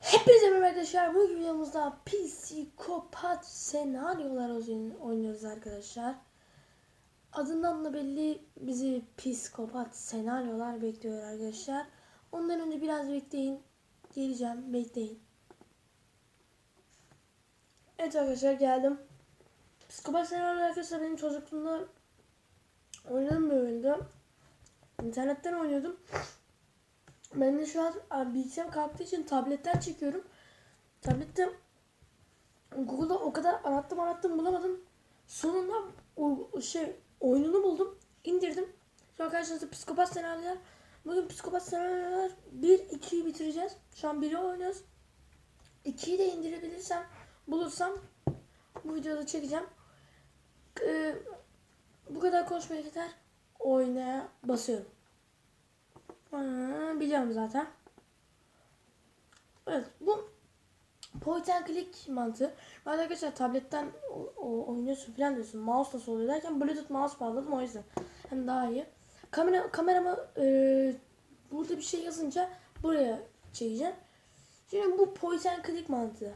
Hepinize merhaba arkadaşlar. Bu videomuzda psikopat senaryolar oynuyoruz arkadaşlar. Adından da belli bizi psikopat senaryolar bekliyor arkadaşlar. Ondan önce biraz bekleyin. Geleceğim. Bekleyin. Evet arkadaşlar geldim. Psikopat senaryolar arkadaşlar benim çocukluğumda oynadığım bir oyundu. İnternetten oynuyordum. Ben de şu an abi, bilgisayarım kalktığı için tabletten çekiyorum. Tablette Google'da o kadar arattım arattım bulamadım. Sonunda o şey oyununu buldum. indirdim. An karşınızda psikopat senaryolar. Bugün psikopat senaryolar 1 2'yi bitireceğiz. Şu an 1'i oynuyoruz. 2'yi de indirebilirsem bulursam bu videoda çekeceğim. Ee, bu kadar konuşmaya yeter. Oynaya basıyorum. Aa, biliyorum zaten. Evet bu point and click mantığı. Ben arkadaşlar tabletten o, o, oynuyorsun falan diyorsun. Mouse nasıl oluyor derken Bluetooth mouse bağladım o yüzden. Hem daha iyi. Kamera kameramı e, burada bir şey yazınca buraya çekeceğim. Şimdi bu point and click mantığı.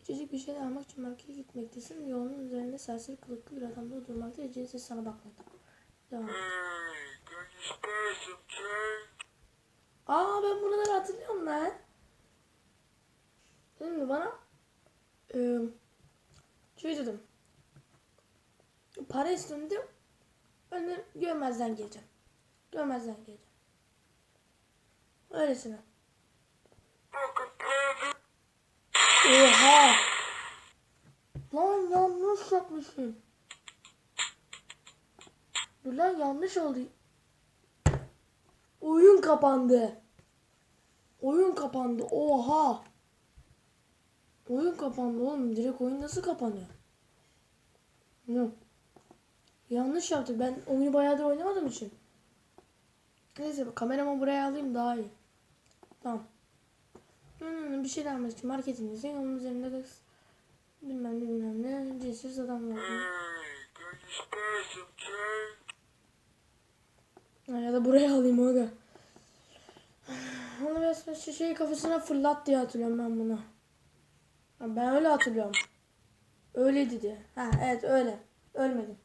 İçecek bir şeyler almak için markete gitmektesin. Yolun üzerinde serseri kılıklı bir adam da durmakta ve cinsi sana bakmakta. Devam. Hey, Aa ben buraları hatırlıyorum lan. Şimdi bana e, şey dedim. Para istedim. Ben de görmezden geleceğim. Görmezden geleceğim. Öylesine. Oha! Lan yanlış yapmışım. Lan yanlış oldu. Oyun kapandı. Oyun kapandı. Oha! Oyun kapandı oğlum. Direkt oyun nasıl kapanıyor? Yok. Yanlış yaptı. Ben oyunu bayağıdır oynamadığım için. Neyse kameramı buraya alayım daha iyi. Tamam. Hmm, bir şeyler almak için marketinizin onun üzerinde de bilmem ne bilmem ne cinsiz adam var. Hey, Ya da buraya alayım aga. Onu biraz şişeyi kafasına fırlat diye hatırlıyorum ben bunu. Ben öyle hatırlıyorum. Öyle dedi. Ha evet öyle. Ölmedim.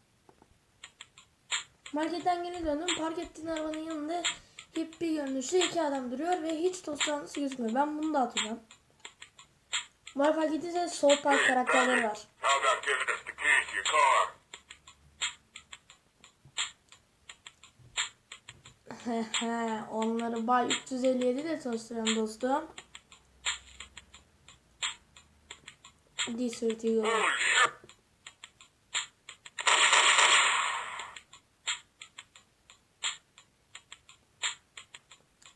Marketten geri döndüm. Park ettiğin arabanın yanında hippie görünüşlü iki adam duruyor ve hiç toz tanrısı gözükmüyor. Ben bunu da hatırlıyorum. Arada fark ettiyseniz South Park karakterleri var. Onları Bay 357 de tanıştıran dostum. Holy shit!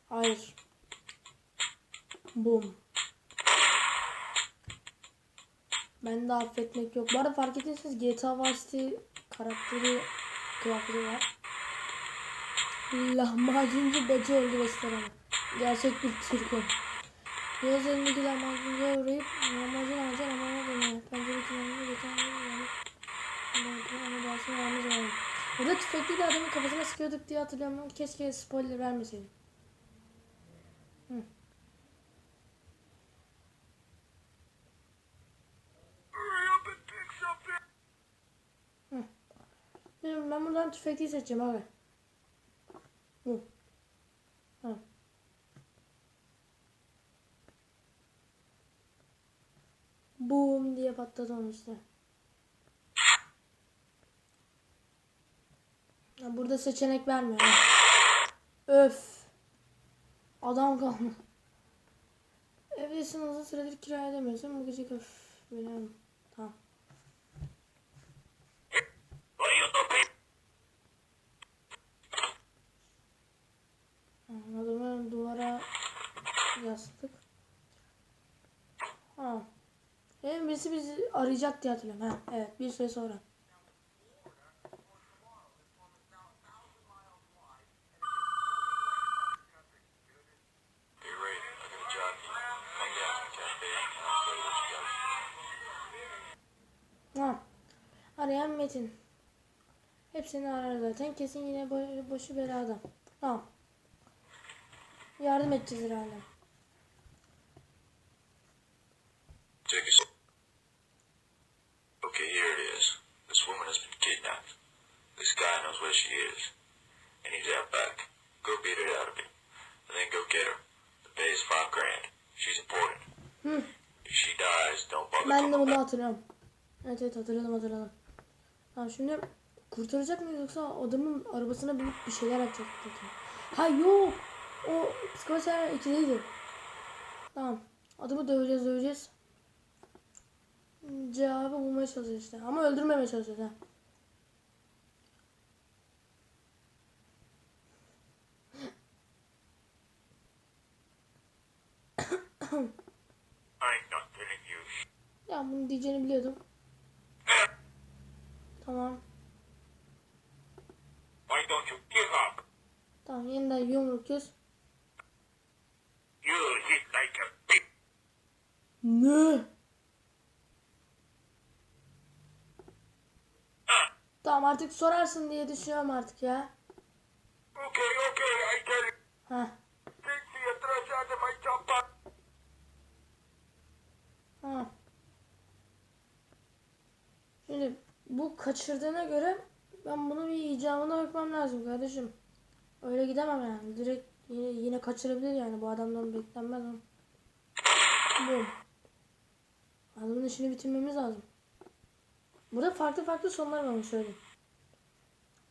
Hayır. Boom. Ben de affetmek yok. Bu arada fark ettiyseniz GTA Vice City karakteri kıyafeti var. Lahmacuncu bacı öldü restoranı. Gerçek bir Türk o. Yaz elindeki lahmacuncuya uğrayıp lahmacun alacak ama ona dönüyor. Pencere kenarında geçen gün yani. Ama dersini vermiş olalım. Burada tüfekli de adamın kafasına sıkıyorduk diye hatırlıyorum. ama Keşke spoiler vermeseydim. Hı. Benim- Ben buradan tüfekli seçeceğim abi. Hı. Ha. Boom diye patladı onun işte. Ya burada seçenek vermiyor. Öf. Adam kalma. Evdesin uzun süredir kiraya ödemiyorsun. Bu gece öf. Biliyorum. Tamam. What are you looking? Adamı duvara yastık. Ha. Hem birisi bizi arayacak diye hatırlıyorum. Ha, evet bir süre sonra. Ha. Arayan Metin. Hepsini arar zaten. Kesin yine bo- başı belada. Tamam. Yardım edeceğiz herhalde. Hatırlıyorum. Evet evet hatırladım hatırladım. Tamam şimdi kurtaracak mıyız yoksa adamın arabasına binip bir şeyler yapacak mı? Ha yok. O psikopat 2'deydi. Tamam. Adamı döveceğiz döveceğiz. Cevabı bulmaya çalışacağız işte. Ama öldürmemeye çalışacağız ha. I Ya bunu diyeceğini biliyordum. Tamam. Why you? Tamam yeniden yumruk yüz. You'll hit like a bitch. Ne? Tamam artık sorarsın diye düşünüyorum artık ya. Okay, okay, I get it. Ha. Take the trash out of my chopper. Ha. Şimdi bu kaçırdığına göre ben bunu bir icabına bakmam lazım kardeşim. Öyle gidemem yani. Direkt yine, yine kaçırabilir yani. Bu adamdan beklenmez ama. Adamın işini bitirmemiz lazım. Burada farklı farklı sonlar var söyleyeyim.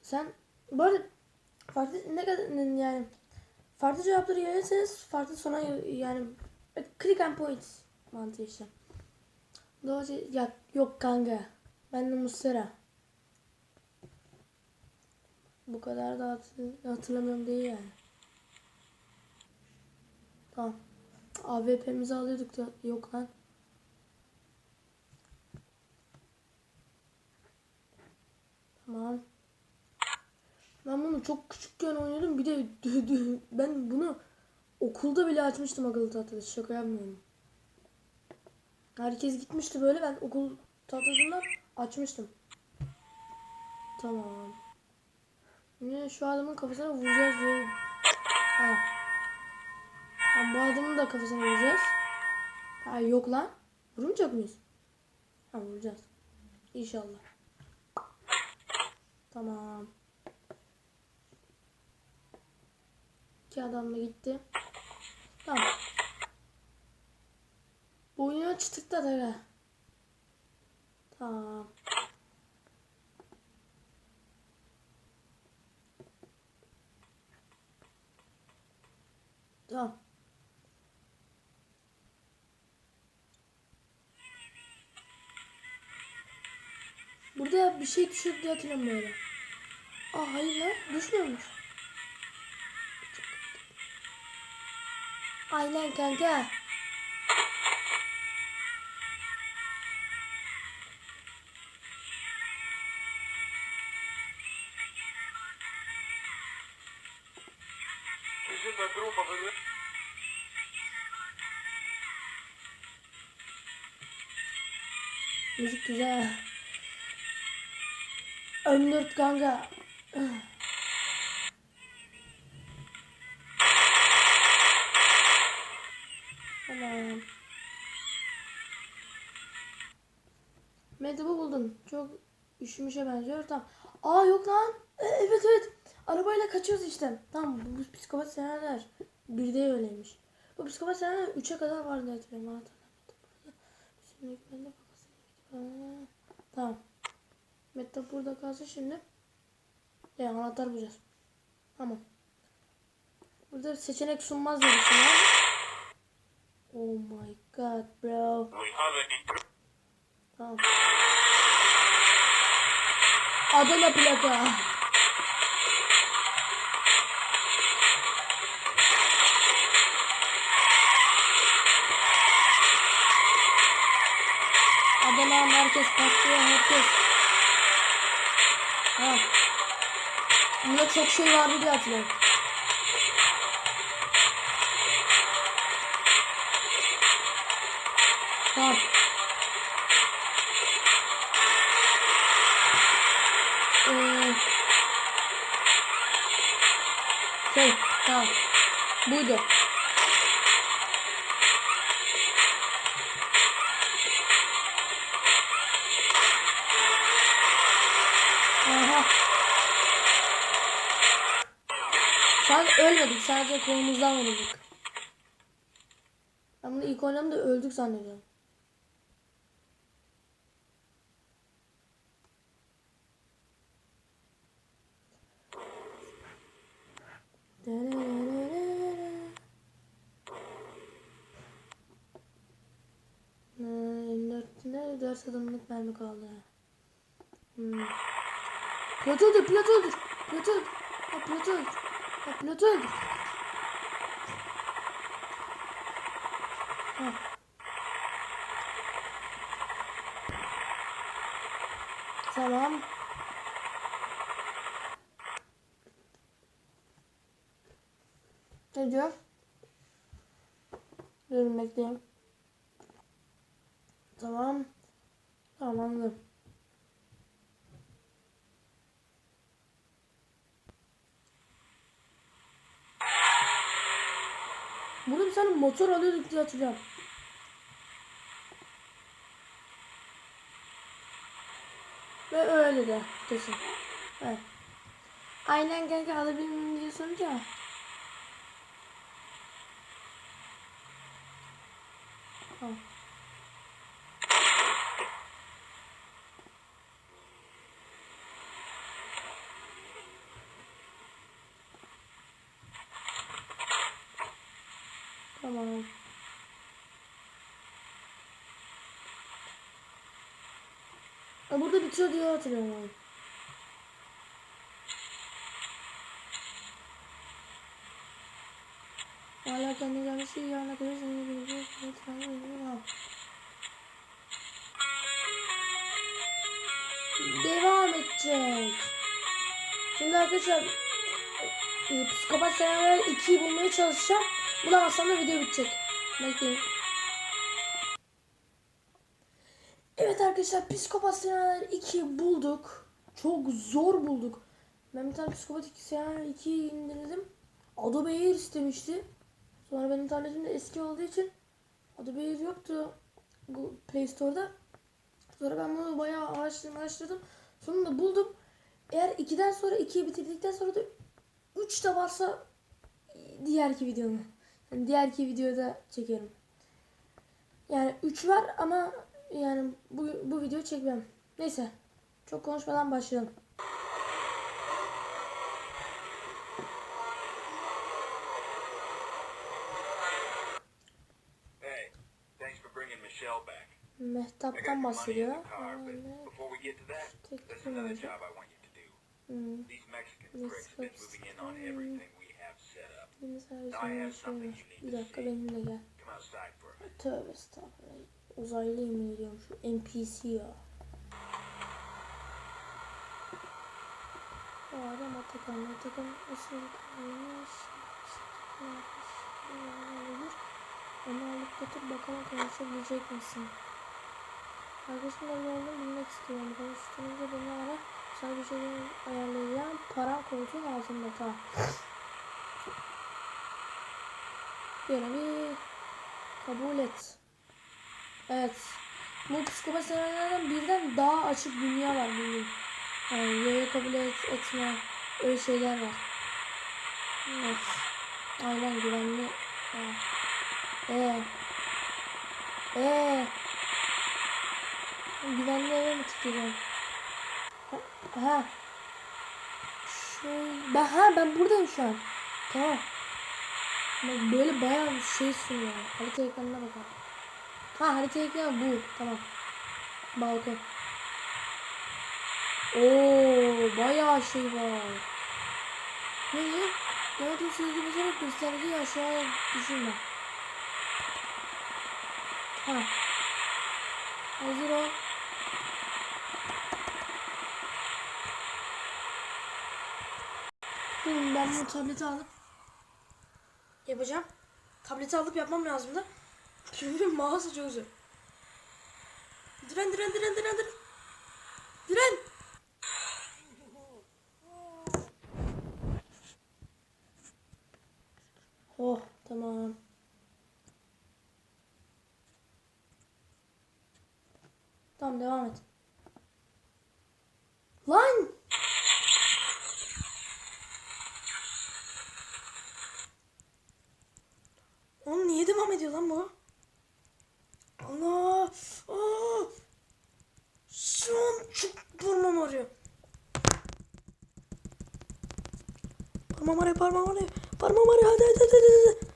Sen bu arada farklı ne kadar yani farklı cevapları verirseniz farklı sona yani click and point mantığı işte. Doğru ya yok kanka. Ben de Muslera. Bu kadar da hatır- hatırlamıyorum değil yani. Tamam. AWP'mizi alıyorduk da yok lan. Tamam. Ben bunu çok küçükken oynadım. Bir de ben bunu okulda bile açmıştım akıllı tahtada. Şaka yapmıyorum. Herkes gitmişti böyle. Ben okul tahtasından açmıştım. Tamam. Yine şu adamın kafasına vuracağız diye. Ha. Tamam, bu adamın da kafasına vuracağız. Ha yok lan. Vurmayacak mıyız? Ha vuracağız. İnşallah. Tamam. İki adam da gitti. Tamam. Boynuna çıtıkla da Tamam. Tamam. Burada bir şey düşürdü diye hatırlıyorum böyle. Aa hayır lan düşmüyormuş. Aynen kanka. M4 kanka. Tamam. Mektubu buldum. Çok üşümüşe benziyor. Tamam. Aa yok lan. E, evet evet. Arabayla kaçıyoruz işte. Tamam bu, bu psikopat seneler. Bir de öyleymiş. Bu psikopat seneler 3'e kadar vardı hatırlıyorum. Bakasın. Tamam. Meta burada kalsın şimdi. Ya anahtar bulacağız. Tamam. Burada seçenek sunmaz diye düşünüyorum. Oh my god bro. Tamam. Adana plaka. Adana herkes patlıyor herkes. Ha. Bunda çok şey vardı diye hatırlıyorum. Şu an ölmedik. Sadece kolumuzdan vurulduk. Ben bunu ilk oynadığımda öldük zannediyorum. Ne, 54 ne 4 adımlık mermi kaldı. Hmm. Pilot öldür, öldür. Ha, öldür. Ha, pilot öldür. Tamam. Ne diyor? Bekleyin. Tamam. Tamam anladım. Burada bir tane motor alıyorduk diye hatırlıyorum. Ve öyle de kesin. Evet. Aynen kanka alabilir miyim diye sorunca. Tamam. Tamam. Ha, burada bitiyor diye hatırlıyorum. Hala kendi gelmesi yarına kadar seni bilecek. Devam edecek. Şimdi arkadaşlar e, Psikopat Senaryolar 2'yi bulmaya çalışacağım. Bulamazsam da video bitecek. Bekleyin. Evet arkadaşlar Psikopat Senaryolar 2'yi bulduk. Çok zor bulduk. Ben bir tane Psikopat Senaryolar 2'yi indirdim. Adobe Air istemişti. Sonra benim tabletim de eski olduğu için Adobe Air yoktu Play Store'da. Sonra ben bunu bayağı araştırdım araştırdım. Sonunda buldum. Eğer 2'den sonra 2'yi bitirdikten sonra da 3 de varsa diğerki videomu. Yani diğerki videoda çekerim. Yani 3 var ama yani bu, bu videoyu çekmem. Neyse. Çok konuşmadan başlayalım. Hey, Mehtap'tan bahsediyor. the car, but Yani, before we get to that, Tek there's kim another olacak? Hmm. Mexican This pricks have been looks moving in on fine. everything we have set up. You var. need Bir dakika benimle gel. Tövbe estağfurullah. Uzaylı yemin ediyorum şu NPC ya. O adam Atakan. Atakan nasıl kalmış? Onu alıp götür bakalım konuşabilecek misin? Arkadaşımla olduğunu bilmek istiyorum. Konuştuğunuzda beni ara. Bir şey ayarlayacağım. Param koltuğun altında tamam. Görevi kabul et. Evet. Bu psikopat senaryolardan birden daha açık dünya var bugün. Yani yaya kabul et, etme öyle şeyler var. Evet. Aynen güvenli. Evet. Ee. Ee. Güvenli eve mi tıklayacağım? Ha. Şöyle. Ben, ha ben buradayım şu an. Tamam. Bak böyle bayağı bir şey sunuyor. Harita ekranına bakalım. Ha harita ekranı bu. Tamam. Balkon. Oo bayağı şey var. Ne ne? Yönetim sözü basarak göstergeyi aşağıya düşürme. Ha. Hazır ol. Ben bu tableti alıp yapacağım. Tableti alıp yapmam lazım da. Çünkü mouse çok zor. Diren diren diren diren diren. Diren. Oh tamam. Tamam devam et. Lan! Oğlum niye devam ediyor lan bu? Allah. Aa. Şu an çok parmağım ağrıyor. Parmağım ağrıyor, parmağım ağrıyor. Parmağım ağrıyor. Hadi hadi hadi hadi. hadi.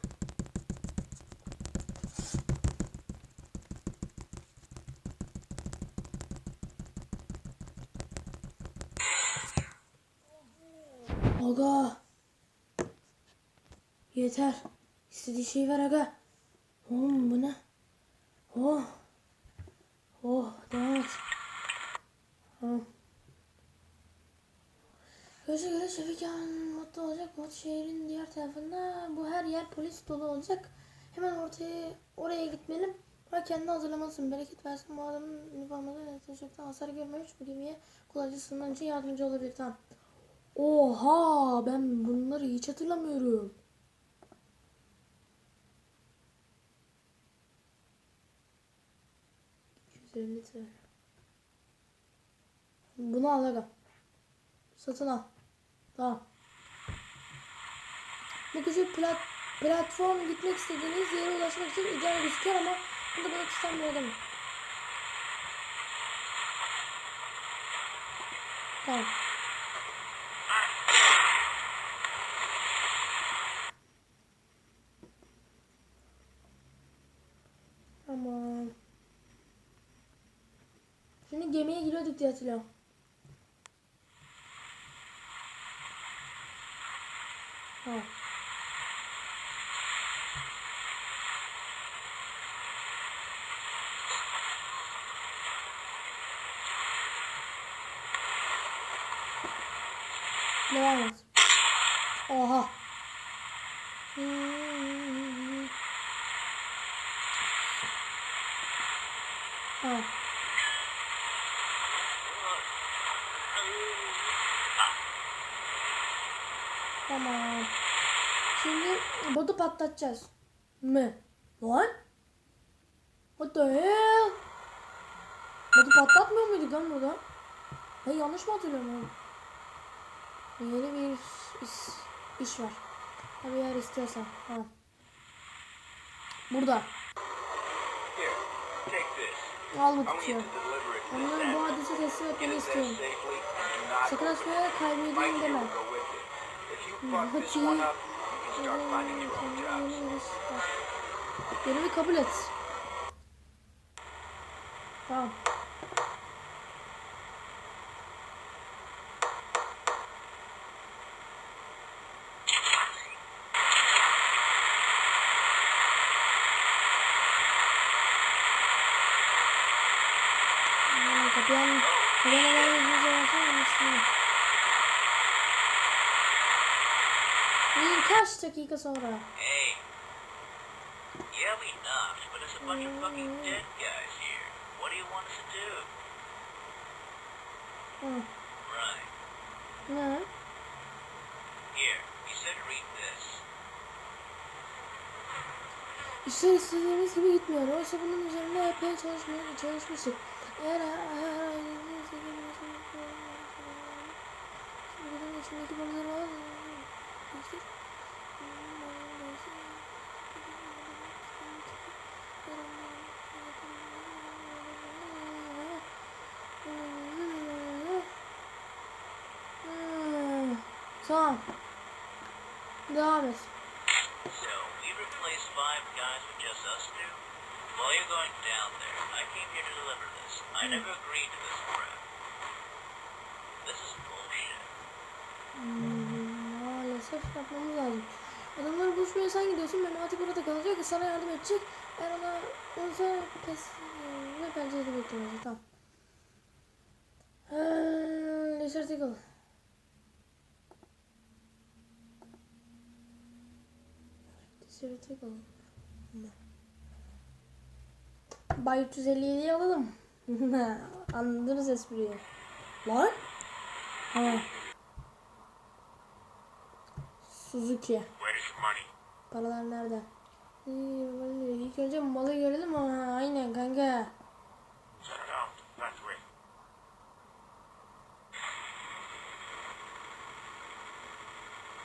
Aga. Yeter. İstediği şeyi ver aga. Oğlum bu ne? Oh. Oh devam. Göze göre Şefikan modda olacak. Mod şehrin diğer tarafında. Bu her yer polis dolu olacak. Hemen ortaya oraya gitmeliyim. Buna kendini hazırlamalısın. Bereket versin bu adamın üniforması taşımaktan hasar görmemiş. Bu gemiye kolayca sığınman için yardımcı olabilir. Tamam. Oha ben bunları hiç hatırlamıyorum. %50 TL. Bunu al. Satın al. Tamam. Bu küçük plat platform gitmek istediğiniz yere ulaşmak için ideal gözüküyor ama burada balık sistem bir adam. Tamam. Şimdi gemiye giriyorduk diye hatırlıyorum. Ha. Devam et. Oha. Hmm. Ha. Tamam. Şimdi botu patlatacağız. Mı? Lan? What the hell? Botu patlatmıyor muyduk lan burada? Hey yanlış mı hatırlıyorum oğlum? Yeni bir iş, iş var. Tabii eğer istiyorsan. Tamam. Burada. Al bu I want tutuyor. you to deliver it to Onları this bu adrese teslim etmeni istiyorum. Sakın açmaya kaybedeyim deme. will Görevi kabul et. Tamam. Dakika sonra. Hey. Yeah, we knocked, but there's a bunch of fucking dead guys here. What do you want us to do? Hı. Right. Ne? Here, you said read this. İşler istediğimiz gibi gitmiyor. Oysa bunun üzerine epey çalışmaya çalışmıştık. Eğer her ailenin istediğimiz Bunun içindeki balıkları var. Tamam. Devam et. So, we replaced five guys with just us two? While you're going down there, I came here to deliver this. I never agreed to this crap. This is bullshit. Hmm, maalesef yapmamız lazım. Adamları buluşmaya sen gidiyorsun. Memati burada kalacak. Sana yardım edecek. Eğer ona olsa pes ve pencerede beklemeyecek. Tamam. Desert Eagle. Desert Eagle. Bay 357'yi alalım. Anladınız espriyi. Lan? Ha. Suzuki. Paralar nerede? Vallahi İlk önce malı görelim ama aynen kanka.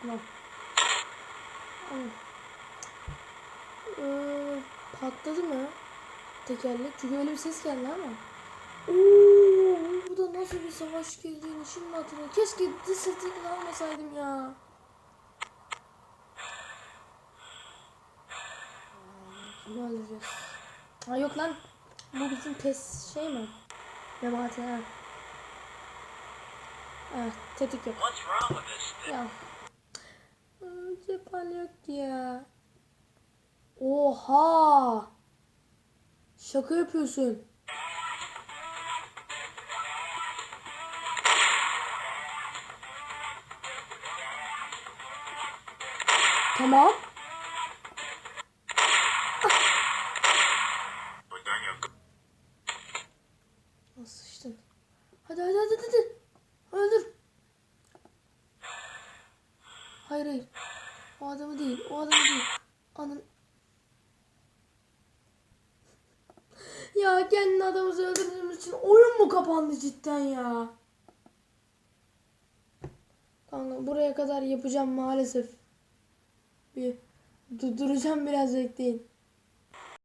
Tamam. Ee, patladı mı? tekerlek. Çünkü öyle bir ses geldi ama. Oo, burada nasıl bir savaş girdiğini şimdi hatırladım. Keşke dış setini almasaydım ya. Öldüreceğiz? Ha yok lan. Bu bizim pes şey mi? Memati ha. Evet, tetik yok. Ya. Aa, Cephane yok ya. Oha. Şaka yapıyorsun. Tamam. Nasıl sıçtın? Hadi hadi hadi hadi. Öldür. Hayır hayır. O adamı değil. O adamı değil. Anın. Ya kendi adamımızı öldürdüğümüz için oyun mu kapandı cidden ya? Kanka buraya kadar yapacağım maalesef. Bir durduracağım biraz bekleyin.